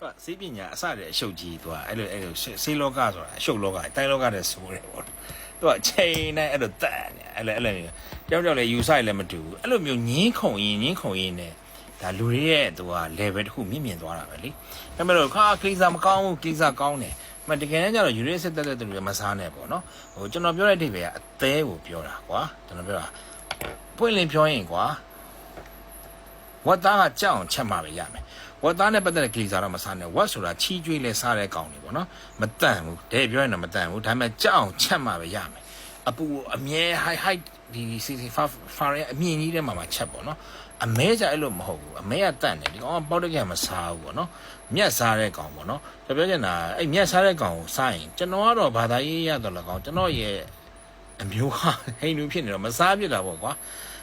သူကစေးပညာအစတည်းအရှုပ်ကြီးသူကအဲ့လိုအဲ့လိုစေးလောကဆိုတာအရှုပ်လောကတိုင်းလောကတည်းဆိုတယ်ပေါ့သူကချိန်နဲ့အဲ့လိုတန်နေအဲ့လိုအဲ့လိုနေတယောက်တယောက်လည်းယူဆိုင်လည်းမတူဘူးအဲ့လိုမျိုးညင်းခုန်ရင်ညင်းခုန်ရင်နဲ့ဒါလူတွေရဲ့သူက level တစ်ခုမြင့်မြင့်သွားတာပဲလေဒါပေမဲ့လို့ခါကိစ္စမကောင်းဘူးကိစ္စကောင်းတယ်မတကယ်တမ်းကျတော့ယူရစ်စစ်တက်တဲ့သူတွေမစားနဲ့ပေါ့နော်ဟိုကျွန်တော်ပြောတဲ့အဓိပ္ပာယ်ကအသေးကိုပြောတာကွာကျွန်တော်ပြောတာပွင့်လင်းပြောရင်ကွာဝတ်သားကကြောက်အောင်ချက်မှပဲရမယ် ဝတ်သားနဲ့ပတ်သက်တဲ့ကိစ္စတော့မစားနဲ့ဝတ်ဆိုတာချီးကျွေးလဲစားတဲ့ကောင်တွေပေါ့နော်မတန့်ဘူးတဲ့ပြောရင်တော့မတန့်ဘူးဒါပေမဲ့ကြောက်အောင်ချက်မှပဲရမယ်အပူအမြဲ high high ဒီစီစီဖာဖာရဲ့အမြင့်ကြီးထဲမှာမှချက်ပေါ့နော်အမဲကြအဲ့လိုမဟုတ်ဘူးအမဲကတန့်တယ်ဒီကောင်ကပေါက်တက်ကမစားဘူးပေါ့နော်မြက်စားတဲ့ကောင်ပေါ့နော်ဒါပြောချင်တာအဲ့မြက်စားတဲ့ကောင်ကိုစားရင်ကျွန်တော်ကတော့ဘာသာရေးရတော့လကောင်ကျွန်တော်ရဲ့အမျိုးဟာဟိန္ဒူဖြစ်နေတော့မစားပြစ်တာပေါ့ကွာ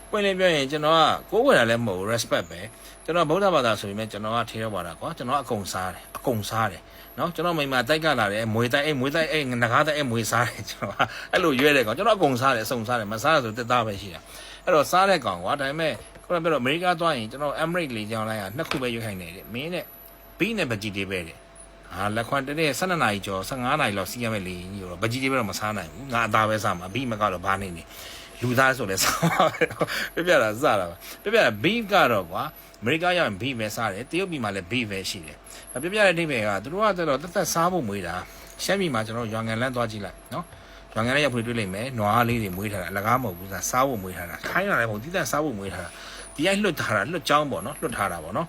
ပွင့်လင်းပြောရင်ကျွန်တော်ကကိုးဝယ်တာလည်းမဟုတ်ဘူး respect ပဲကျွန်တော်ဗုဒ္ဓဘာသာဆိုရင်လည်းကျွန်တော်ကထေရဘာသာကွာကျွန်တော်အကုန်စားတယ်အကုန်စားတယ်နော်ကျွန်တော်မိမတိုက်ကလာတယ်မွေတိုက်အိမ်မွေတိုက်အိမ်ငကားတိုက်အိမ်မွေစားတယ်ကျွန်တော်ကအဲ့လိုရွဲတယ်ကောင်ကျွန်တော်အကုန်စားတယ်အစုံစားတယ်မစားရဆိုတက်သားပဲရှိတာအဲ့တော့စားတဲ့ကောင်ကွာဒါပေမဲ့ခုနကပြောတော့အမေရိကသွားရင်ကျွန်တော် Emirates လေကြောင်းလိုင်းကနှစ်ခုပဲရွေးခိုင်းနေတယ်မင်းနဲ့ B နဲ့ vegetable တဲ့ဟာလက်ခွန်တနေ့12နာရီကျော်15နာရီလောက်စီးရမယ်လေကြီးတော့ vegetable တော့မစားနိုင်ဘူးငါအသားပဲစားမှာ B မကတော့ဘာနေနေ လူသားဆိုလဲစားပါပဲပြပြတာစားတာပါပြပြတာ beef ကတော့ကွာအမေရိကရောက်ရင် beef ပဲစားတယ်တရုတ်ပြည်မှာလည်း beef ပဲရှိတယ်ပြပြတဲ့အဓိပ္ပာယ်ကသူတို့ကတော့တက်တက်စားဖို့မွေးတာရှမ်းပြည်မှာကျွန်တော်ရွာငံလန်းသွားကြည့်လိုက်နော်ရွာငံလန်းရောက်ဖွေတွေ့လိမ့်မယ်နွားလေးတွေမွေးထားတာအလကားမဟုတ်ဘူးစားဖို့မွေးထားတာခိုင်းလာလည်းမဟုတ်တိတက်စားဖို့မွေးထားတာဒီအိုက်လွတ်ထားတာလွတ်ကြောင်းပေါ့နော်လွတ်ထားတာပေါ့နော်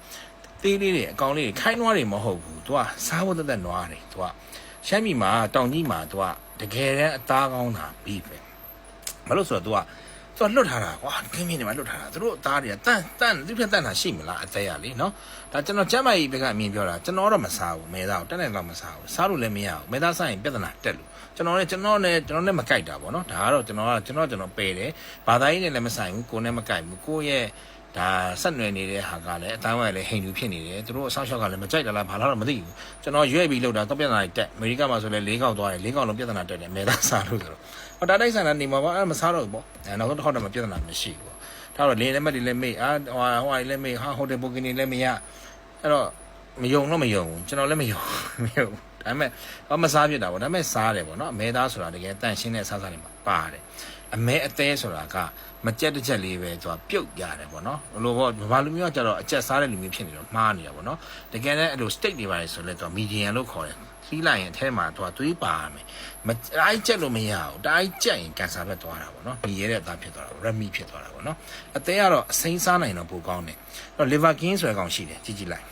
သေးလေးတွေအကောင်လေးတွေခိုင်းနွားတွေမဟုတ်ဘူးသူကစားဖို့တက်တက်နွားတွေသူကရှမ်းပြည်မှာတောင်ကြီးမှာသူကတကယ်တမ်းအသားကောင်းတာ beef ပဲ ဘာလို့ဆိုတော့ तू อ่ะ तू လွတ်ထားတာကွာခင်းခင်းနေမှာလွတ်ထားတာသူတို့အသားတွေကတန့်တန့်သူဖြစ်တန့်တာရှိမလားအသေးရလေနော်ဒါကျွန်တော်ကျမ်းမာရေးဘက်ကအမြင်ပြောတာကျွန်တော်တော့မစားဘူးမဲသားကိုတက်နေတော့မစားဘူးစားလို့လည်းမရဘူးမဲသားစားရင်ပြဿနာတက်လို့ကျွန်တော်လည်းကျွန်တော်နဲ့ကျွန်တော်နဲ့မကြိုက်တာပေါ့နော်ဒါကတော့ကျွန်တော်ကကျွန်တော်ကျွန်တော်ပယ်တယ်ဘာသာရေးနဲ့လည်းမဆိုင်ဘူးကိုယ်နဲ့မကြိုက်ဘူးကိုယ့်ရဲ့ ဒါဆက်နွယ်နေတဲ့ဟာကလည်းအတိုင်းဝိုင်းလည်းဟိန်လူဖြစ်နေတယ်သူတို့အဆောက်အအုံကလည်းမကြိုက်တာလားဘာလားတော့မသိဘူးကျွန်တော်ရွေ့ပြီးလောက်တာတော့ပြဿနာတက်အမေရိကမှာဆိုလည်း၄កောက်သွားတယ်၄កောက်လုံးပြဿနာတက်တယ်မဲသားစားလို့ဆိုတော့ဟောဒါတိုက်ဆိုင်တာနေမှာပါအဲ့မစားတော့ဘူးပေါ့အဲနောက်ဆုံးတစ်ခေါက်တော့မပြဿနာမရှိဘူးပေါ့ဒါတော့လင်းလက်မှတ်တွေလည်းမေ့အာဟိုဟိုလည်းမေ့ဟာဟိုတယ်ဘုကင်တွေလည်းမရအဲ့တော့မယုံတော့မယုံဘူးကျွန်တော်လည်းမယုံမယုံဒါပေမဲ့ဘာမစားပြစ်တာပေါ့ဒါပေမဲ့စားတယ်ပေါ့နော်အမဲသားဆိုတာတကယ်တန့်ရှင်းတဲ့စားစားတွေမှာပါတယ် အမဲအသေးဆိုတာကမကြက်တစ်ချက်လေးပဲသူကပြုတ်ရတယ်ပေါ့နော်ဘလို့ပေါ့ဘာလူမျိုးကကြတော့အကြက်စားတဲ့လူမျိုးဖြစ်နေတော့မှားနေတာပေါ့နော်တကယ်လည်းအဲ့လို steak တွေပါတယ်ဆိုလဲသူက medium လို့ခေါ်တယ်စီးလိုက်ရင်အထဲမှာသူကသွေးပါရမယ်မတိုင်းကြက်လို့မရဘူးတိုင်းကြက်ရင်ကန်ဆာပဲသွားတာပေါ့နော်ညီရတဲ့အသားဖြစ်သွားတာရက်မီဖြစ်သွားတာပေါ့နော်အသေးကတော့အစိမ်းစားနိုင်တော့ပိုကောင်းတယ်အဲ့တော့ liver king ဆိုတဲ့ကောင်ရှိတယ်ကြည့်ကြည့်လိုက်